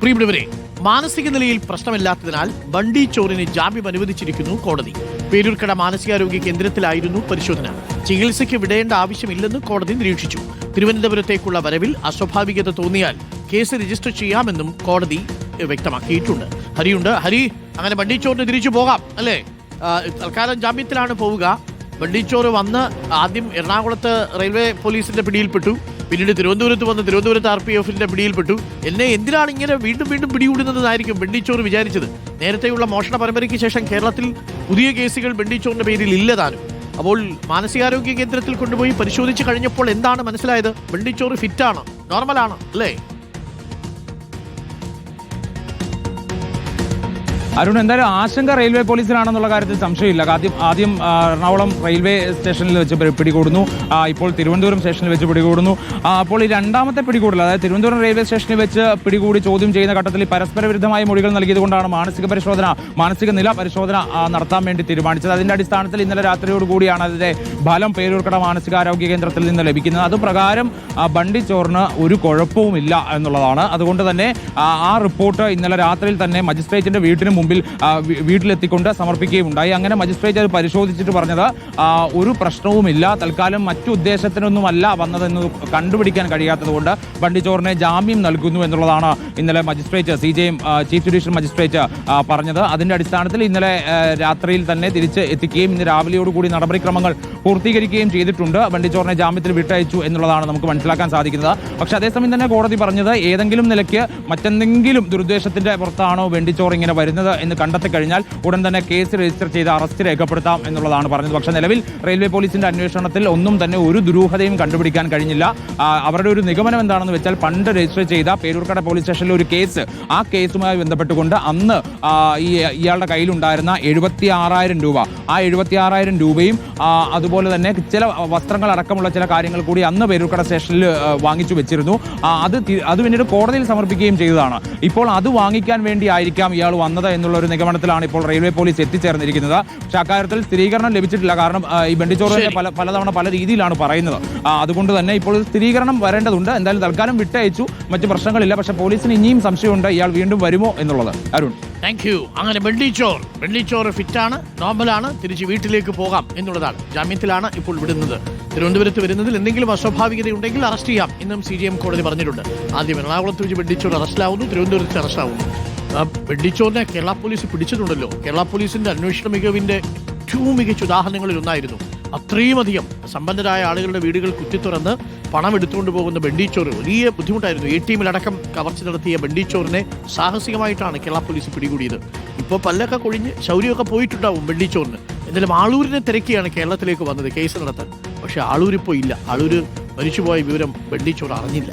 പ്രിയപ്പെട്ടവരെ മാനസിക നിലയിൽ പ്രശ്നമില്ലാത്തതിനാൽ ബണ്ടി ചോറിന് ജാമ്യം അനുവദിച്ചിരിക്കുന്നു കോടതി. പേരൂർക്കട മാനസികാരോഗ്യ കേന്ദ്രത്തിലായിരുന്നു പരിശോധന. ചികിത്സയ്ക്ക് വിടേണ്ട ആവശ്യമില്ലെന്ന് കോടതി നിരീക്ഷിച്ചു. തിരുവനന്തപുരത്തേക്കുള്ള വരവിൽ അസ്വാഭാവികത തോന്നിയാൽ കേസ് രജിസ്റ്റർ ചെയ്യാമെന്നും കോടതി വ്യക്തമാക്കിയിട്ടുണ്ട്. ഹരിയുണ്ട്. ഹരി അങ്ങനെ ബണ്ടി ചോറിന് തിരിച്ചു പോകാം അല്ലേ? തൽക്കാലം ജാമ്യത്തിലാണ് പോവുക. ബണ്ടിച്ചോറ് വന്ന് ആദ്യം എറണാകുളത്ത് റെയിൽവേ പോലീസിന്റെ പിടിയിൽപ്പെട്ടു. പിന്നീട് തിരുവനന്തപുരത്ത് വന്ന് തിരുവനന്തപുരത്ത് ആർ പി എഫിന്റെ പിടിയിൽപ്പെട്ടു. എന്നെ എന്തിനാണ് ഇങ്ങനെ വീണ്ടും വീണ്ടും പിടികൂടുന്നതായിരിക്കും ബെണ്ടിച്ചോർ വിചാരിച്ചത്. നേരത്തെയുള്ള മോഷണ പരമ്പരയ്ക്ക് ശേഷം കേരളത്തിൽ പുതിയ കേസുകൾ ബെണ്ടിച്ചോറിന്റെ പേരിൽ ഇല്ലതാനും അപ്പോൾ മാനസികാരോഗ്യ കേന്ദ്രത്തിൽ കൊണ്ടുപോയി പരിശോധിച്ച് കഴിഞ്ഞപ്പോൾ എന്താണ് മനസ്സിലായത്? ബെണ്ടിച്ചോറ് ഫിറ്റാണ് നോർമലാണ് അല്ലേ? അരുൺ എന്തായാലും ആശങ്ക റെയിൽവേ പോലീസിലാണെന്നുള്ള കാര്യത്തിൽ സംശയമില്ല. ആദ്യം ആദ്യം എറണാകുളം റെയിൽവേ സ്റ്റേഷനിൽ വെച്ച് പിടികൂടുന്നു. ഇപ്പോൾ തിരുവനന്തപുരം സ്റ്റേഷനിൽ വെച്ച് പിടികൂടുന്നു. അപ്പോൾ ഈ രണ്ടാമത്തെ പിടികൂടൽ അതായത് തിരുവനന്തപുരം റെയിൽവേ സ്റ്റേഷനിൽ വെച്ച് പിടികൂടി ചോദ്യം ചെയ്യുന്ന ഘട്ടത്തിൽ പരസ്പര വിരുദ്ധമായ മൊഴികൾ നൽകിയതുകൊണ്ടാണ് മാനസിക പരിശോധന മാനസിക നില പരിശോധന നടത്താൻ വേണ്ടി തീരുമാനിച്ചത്. അതിന്റെ അടിസ്ഥാനത്തിൽ ഇന്നലെ രാത്രിയോടുകൂടിയാണ് അതിന്റെ ഫലം പേരൂർക്കട മാനസികാരോഗ്യ കേന്ദ്രത്തിൽ നിന്ന് ലഭിക്കുന്നത്. അതുപ്രകാരം പ്രകാരം ബണ്ടി ചോറിന് ഒരു കുഴപ്പവുമില്ല എന്നുള്ളതാണ്. അതുകൊണ്ട് തന്നെ ആ, റിപ്പോർട്ട് ഇന്നലെ രാത്രിയിൽ തന്നെ മജിസ്ട്രേറ്റിന്റെ വീട്ടിന് മുമ്പിൽ വീട്ടിലെത്തിക്കൊണ്ട് സമർപ്പിക്കുകയും ഉണ്ടായി അങ്ങനെ മജിസ്ട്രേറ്റ് അത് പരിശോധിച്ചിട്ട് പറഞ്ഞത് ഒരു പ്രശ്നവുമില്ല തൽക്കാലം മറ്റു ഉദ്ദേശത്തിനൊന്നുമല്ല വന്നതെന്ന് കണ്ടുപിടിക്കാൻ കഴിയാത്തതുകൊണ്ട് ബണ്ടിച്ചോറിനെ ജാമ്യം നൽകുന്നു എന്നുള്ളതാണ് ഇന്നലെ magistrate C J chief judicial magistrate പറഞ്ഞത്. അതിന്റെ അടിസ്ഥാനത്തിൽ ഇന്നലെ രാത്രിയിൽ തന്നെ തിരിച്ച് എത്തിക്കുകയും ഇന്ന് രാവിലെയോടുകൂടി നടപടിക്രമങ്ങൾ പൂർത്തീകരിക്കുകയും ചെയ്തിട്ടുണ്ട്. ബണ്ടിച്ചോറിനെ ജാമ്യത്തിൽ വിട്ടയച്ചു എന്നുള്ളതാണ് നമുക്ക് മനസ്സിലാക്കാൻ സാധിക്കുന്നത്. പക്ഷെ അതേസമയം തന്നെ കോടതി പറഞ്ഞത് ഏതെങ്കിലും നിലയ്ക്ക് മറ്റെന്തെങ്കിലും ദുരുദ്ദേശത്തിന്റെ പുറത്താണോ വെണ്ടിച്ചോറ് ഇങ്ങനെ വരുന്നത് എന്ന് കണ്ടെത്തി കഴിഞ്ഞാൽ ഉടൻ തന്നെ കേസ് രജിസ്റ്റർ ചെയ്ത് അറസ്റ്റ് രേഖപ്പെടുത്താം എന്നുള്ളതാണ് പറഞ്ഞത്. പക്ഷേ നിലവിൽ റെയിൽവേ പോലീസിന്റെ അന്വേഷണത്തിൽ ഒന്നും തന്നെ ഒരു ദുരൂഹതയും കണ്ടുപിടിക്കാൻ കഴിഞ്ഞില്ല. അവരുടെ ഒരു നിഗമനം എന്താണെന്ന് വെച്ചാൽ പണ്ട് രജിസ്റ്റർ ചെയ്ത പേരൂർക്കട പോലീസ് സ്റ്റേഷനിലെ ഒരു കേസ് ആ കേസുമായി ബന്ധപ്പെട്ടുകൊണ്ട് അന്ന് ഈ ഇയാളുടെ കയ്യിലുണ്ടായിരുന്ന എഴുപത്തി ആറായിരം രൂപ. ആ എഴുപത്തി ആറായിരം രൂപയും അതുപോലെ തന്നെ ചില വസ്ത്രങ്ങൾ അടക്കമുള്ള ചില കാര്യങ്ങൾ കൂടി അന്ന് പേരൂർക്കട സ്റ്റേഷനിൽ വാങ്ങിച്ചു വെച്ചിരുന്നു. അത് അത് പിന്നീട് കോടതിയിൽ സമർപ്പിക്കുകയും ചെയ്തതാണ്. ഇപ്പോൾ അത് വാങ്ങിക്കാൻ വേണ്ടി ആയിരിക്കാം ഇയാൾ വന്നത് എന്നുള്ള ഒരു നിഗമനത്തിലാണ് ഇപ്പോൾ റെയിൽവേ പോലീസ് എത്തിച്ചേർന്നിരിക്കുന്നത്. പക്ഷെ അക്കാര്യത്തിൽ സ്ഥിരീകരണം ലഭിച്ചിട്ടില്ല. കാരണം ഈ ബണ്ടിച്ചോറ് പല പലതവണ പല രീതിയിലാണ് പറയുന്നത്. അതുകൊണ്ട് തന്നെ ഇപ്പോൾ സ്ഥിരീകരണം വരേണ്ടതുണ്ട്. എന്തായാലും തൽക്കാലം വിട്ടയച്ചു. മറ്റു പ്രശ്നങ്ങളില്ല. പക്ഷെ പോലീസിന് ഇനിയും സംശയമുണ്ട് ഇയാൾ വീണ്ടും വരുമോ എന്നുള്ളത്. അരുൺ. താങ്ക് യു അങ്ങനെ വെള്ളിച്ചോർ വെള്ളിച്ചോർ ഫിറ്റാണ് നോർമലാണ് തിരിച്ച് വീട്ടിലേക്ക് പോകാം എന്നുള്ളതാണ്. ജാമ്യത്തിലാണ് ഇപ്പോൾ വിടുന്നത്. തിരുവനന്തപുരത്ത് വരുന്നതിൽ എന്തെങ്കിലും അസ്വാഭാവികതയുണ്ടെങ്കിൽ അറസ്റ്റ് ചെയ്യാം എന്നും സി കോടതി പറഞ്ഞിട്ടുണ്ട്. ആദ്യം എറണാകുളത്ത് വെച്ച് വെടിച്ചോർ അറസ്റ്റിലാവുന്നു തിരുവനന്തപുരത്ത് അറസ്റ്റാവുന്നു ആ, വെള്ളിച്ചോറിനെ കേരള പോലീസ് പിടിച്ചിട്ടുണ്ടല്ലോ. കേരള പോലീസിന്റെ അന്വേഷണ മികവിന്റെ ഏറ്റവും മികച്ച ഉദാഹരണങ്ങളിൽ ഒന്നായിരുന്നു. അത്രയും അധികം സമ്പന്നരായ ആളുകളുടെ വീടുകൾ കുത്തിത്തുറന്ന് പണം എടുത്തുകൊണ്ട് പോകുന്ന ബണ്ടിച്ചോറ് വലിയ ബുദ്ധിമുട്ടായിരുന്നു. എ ടി എമ്മിലടക്കം കവർച്ച നടത്തിയ ബണ്ടിച്ചോറിനെ സാഹസികമായിട്ടാണ് കേരള പോലീസ് പിടികൂടിയത്. ഇപ്പോൾ പല്ലൊക്കെ കൊഴിഞ്ഞ് ശൗര്യമൊക്കെ പോയിട്ടുണ്ടാവും വെള്ളിച്ചോറിന്. എന്തായാലും ആളൂരിനെ തിരക്കിയാണ് കേരളത്തിലേക്ക് വന്നത് കേസ് നടത്താൻ. പക്ഷേ ആളൂരിപ്പോൾ ഇല്ല. ആളൂർ മരിച്ചുപോയ വിവരം വെള്ളിച്ചോറ് അറിഞ്ഞില്ല.